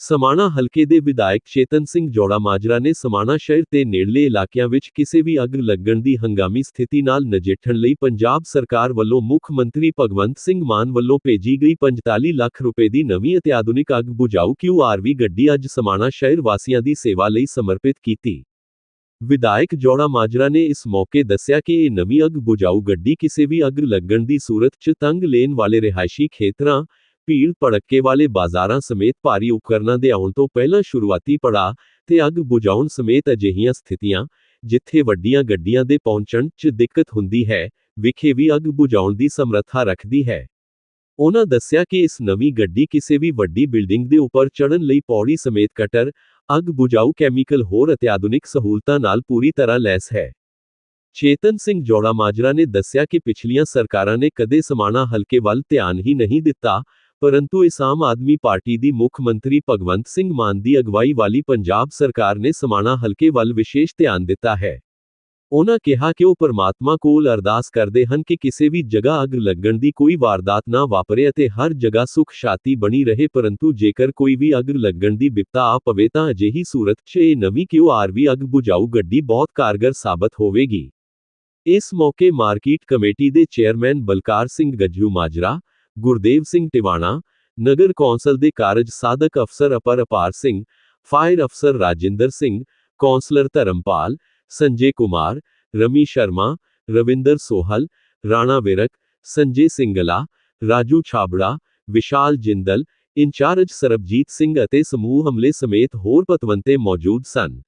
ਸਮਾਣਾ ਹਲਕੇ ਦੇ ਵਿਧਾਇਕ ਚੇਤਨ ਸਿੰਘ ਜੋੜਾ ਮਾਜਰਾ ਨੇ ਸਮਾਣਾ ਸ਼ਹਿਰ ਤੇ ਨੇੜਲੇ ਇਲਾਕਿਆਂ ਵਿੱਚ ਕਿਸੇ ਵੀ ਅੱਗ ਲੱਗਣ ਦੀ ਹੰਗਾਮੀ ਸਥਿਤੀ ਨਾਲ ਨਜਿੱਠਣ ਲਈ ਪੰਜਾਬ ਸਰਕਾਰ ਵੱਲੋਂ ਮੁੱਖ ਮੰਤਰੀ ਭਗਵੰਤ ਸਿੰਘ ਮਾਨ ਵੱਲੋਂ ਭੇਜੀ ਗਈ 45 ਲੱਖ ਰੁਪਏ ਦੀ ਨਵੀਂ ਅਤੇ ਆਧੁਨਿਕ ਅੱਗ ਬੁਝਾਊ ਕਿਊਆਰਵੀ ਗੱਡੀ ਅੱਜ ਸਮਾਣਾ ਸ਼ਹਿਰ ਵਾਸੀਆਂ ਦੀ ਸੇਵਾ ਲਈ ਸਮਰਪਿਤ ਕੀਤੀ ਵਿਧਾਇਕ ਜੋੜਾ ਮਾਜਰਾ ਨੇ ਇਸ ਮੌਕੇ ਦੱਸਿਆ ਕਿ ਇਹ ਨਵੀਂ ਅੱਗ ਬੁਝਾਊ ਗੱਡੀ ਕਿਸੇ ਵੀ ਅੱਗ ਲੱਗਣ ਦੀ ਸੂਰਤ 'ਚ ਤੰਗ ਲੇਨ ਵਾਲੇ ਰਿਹਾਇਸ਼ੀ ਖੇਤਰਾਂ ਭੀੜ ਭੜੱਕੇ ਵਾਲੇ ਬਾਜ਼ਾਰਾਂ ਸਮੇਤ ਭਾਰੀ ਉਪਕਰਨਾਂ ਦੇ ਆਉਣ ਤੋਂ ਪਹਿਲਾਂ ਸ਼ੁਰੂਆਤੀ ਪੜਾਅ ਤੇ ਅੱਗ ਬੁਝਾਉਣ ਸਮੇਤ ਅਜਿਹੀਆਂ ਸਥਿਤੀਆਂ ਜਿੱਥੇ ਵੱਡੀਆਂ ਗੱਡੀਆਂ ਦੇ ਪਹੁੰਚਣ 'ਚ ਦਿੱਕਤ ਹੁੰਦੀ ਹੈ ਵਿਖੇ ਵੀ ਅੱਗ ਬੁਝਾਉਣ ਦੀ ਸਮਰੱਥਾ ਰੱਖਦੀ ਹੈ ਉਹਨਾਂ ਦੱਸਿਆ ਕਿ ਇਸ ਨਵੀਂ ਗੱਡੀ ਕਿਸੇ ਵੀ ਵੱਡੀ ਬਿਲਡਿੰਗ ਦੇ ਉੱਪਰ ਚੜ੍ਹਨ ਲਈ ਪੌੜੀ ਸਮੇਤ ਕਟਰ ਅੱਗ ਬੁਝਾਊ ਕੈਮੀਕਲ ਹੋਰ ਅਤਿਆਧੁਨਿਕ ਸਹੂਲਤਾਂ ਨਾਲ ਪੂਰੀ ਤਰ੍ਹਾਂ ਲੈਸ ਹੈ ਚੇਤਨ ਸਿੰਘ ਜੋੜਾ ਮਾਜਰਾ ਨੇ ਦੱਸਿਆ ਕਿ ਪਿਛਲੀਆਂ ਸਰਕਾਰਾਂ ਨੇ ਕਦੇ ਸਮਾਣਾ ਹਲਕੇ ਵੱਲ ਧਿਆਨ ਹੀ ਨਹੀਂ ਦਿੱਤਾ ਪਰੰਤੂ ਇਸ ਆਮ ਆਦਮੀ ਪਾਰਟੀ ਦੀ ਮੁੱਖ ਮੰਤਰੀ ਭਗਵੰਤ ਸਿੰਘ ਮਾਨ ਦੀ ਅਗਵਾਈ ਵਾਲੀ ਪੰਜਾਬ ਸਰਕਾਰ ਨੇ ਸਮਾਣਾ ਹਲਕੇ ਵੱਲ ਵਿਸ਼ੇਸ਼ ਧਿਆਨ ਦਿੱਤਾ ਹੈ ਉਹਨਾਂ ਕਿਹਾ ਕਿ ਉਹ ਪਰਮਾਤਮਾ ਕੋਲ ਅਰਦਾਸ ਕਰਦੇ ਹਨ ਕਿ ਕਿਸੇ ਵੀ ਜਗ੍ਹਾ ਅੱਗ ਲੱਗਣ ਦੀ ਕੋਈ ਵਾਰਦਾਤ ਨਾ ਵਾਪਰੇ ਅਤੇ ਹਰ ਜਗ੍ਹਾ ਸੁਖ ਸ਼ਾਂਤੀ ਬਣੀ ਰਹੇ ਪਰੰਤੂ ਜੇਕਰ ਕੋਈ ਵੀ ਅੱਗ ਲੱਗਣ ਦੀ ਵਿਪਤਾ ਆ ਪਵੇ ਤਾਂ ਅਜਿਹੀ ਸੂਰਤ 'ਚ ਇਹ ਨਵੀਂ ਕਿਊਆਰਵੀ ਅੱਗ ਬੁਝਾਊ ਗੱਡੀ ਬਹੁਤ ਕਾਰਗਰ ਸਾਬਤ ਹੋਵੇਗੀ ਇਸ ਮੌਕੇ ਮਾਰਕੀਟ ਕਮੇਟੀ ਦੇ ਚੇਅਰਮੈਨ ਬਲਕਾਰ ਸਿੰਘ ਗੱਜੂ ਮਾਜਰਾ ਗੁਰਦੇਵ ਸਿੰਘ ਟਿਵਾਣਾ ਨਗਰ ਕੌਂਸਲ ਦੇ ਕਾਰਜ ਸਾਧਕ ਅਫਸਰ ਅਪਰ ਅਪਾਰ ਸਿੰਘ ਫਾਇਰ ਅਫਸਰ ਰਾਜਿੰਦਰ ਸਿੰਘ ਕੌਂਸਲਰ ਧਰਮਪਾਲ ਸੰਜੇ ਕੁਮਾਰ ਰਮੀ ਸ਼ਰਮਾ ਰਵਿੰਦਰ ਸੋਹਲ ਰਾਣਾ ਵਿਰਕ ਸੰਜੇ ਸਿੰਗਲਾ ਰਾਜੂ ਛਾਬੜਾ ਵਿਸ਼ਾਲ ਜਿੰਦਲ ਇੰਚਾਰਜ ਸਰਬਜੀਤ ਸਿੰਘ ਅਤੇ ਸਮੂਹ ਹਮਲੇ ਸਮੇਤ ਹੋਰ ਪਤਵੰਤੇ ਮੌਜੂਦ ਸਨ